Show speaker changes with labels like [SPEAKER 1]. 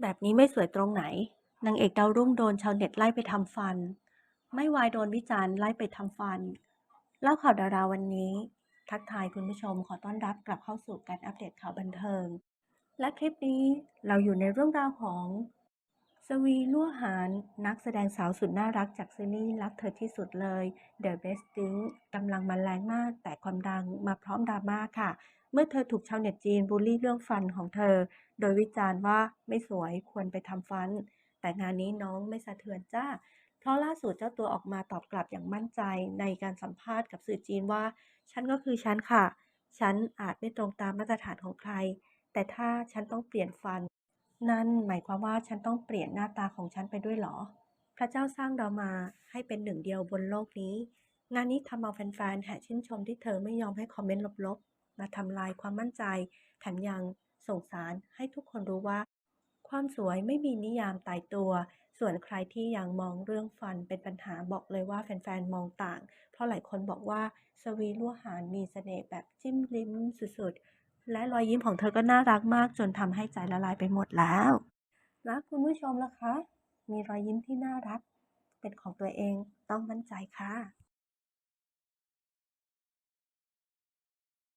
[SPEAKER 1] แบบนี้ไม่สวยตรงไหน นางเอกดาวรุ่งโดนชาวเน็ตไล่ไปทำฟัน ไม่วายโดนวิจารณ์ไล่ไปทำฟัน เล่าข่าวดาราวันนี้ ทักทายคุณผู้ชมขอต้อนรับกลับเข้าสู่การอัปเดตข่าวบันเทิง และคลิปนี้เราอยู่ในเรื่องราวของ สวีลั่วหานนักแสดงสาวสุดน่ารักจากซีรีส์รักเธอที่สุดเลย The Best Thing กำลังมาแรงมากแต่ความดังมาพร้อมดราม่าค่ะ เมื่อเธอถูกชาวเน็ตจีนบูลลี่เรื่องฟันของเธอ โดยวิจารณ์ว่าไม่สวยควรไปทำฟัน แต่งานนี้น้องไม่สะเทือนจ้า เพราะล่าสุดเจ้าตัวออกมาตอบกลับอย่างมั่นใจในการสัมภาษณ์กับสื่อจีนว่า ฉันก็คือฉันค่ะ ฉันอาจไม่ตรงตามมาตรฐานของใคร แต่ถ้าฉันต้องเปลี่ยนฟัน นั่นหมายความว่าฉันต้องเปลี่ยนหน้าตาของฉันไปด้วยเหรอ พระเจ้าสร้างเรามาให้เป็นหนึ่งเดียวบนโลกนี้ งานนี้ทำเอาแฟนๆแห่ชื่นชมที่เธอไม่ยอมให้คอมเมนต์ลบๆ มาทำลายความมั่นใจ แถมยังส่งสารให้ทุกคนรู้ว่า ความสวยไม่มีนิยามตายตัว ส่วนใครที่ยังมองเรื่องฟันเป็นปัญหาบอกเลยว่าแฟนๆมองต่าง เพราะหลายคนบอกว่าสวีลั่วหานมีเสน่ห์แบบจิ้มลิ้มสุดๆ และรอยยิ้มของเธอก็น่ารักมากจนทำให้ใจละลายไปหมดแล้วรักคุณผู้ชมล่ะคะ มีรอยยิ้มที่น่ารัก เป็นของตัวเองต้องมั่นใจค่ะ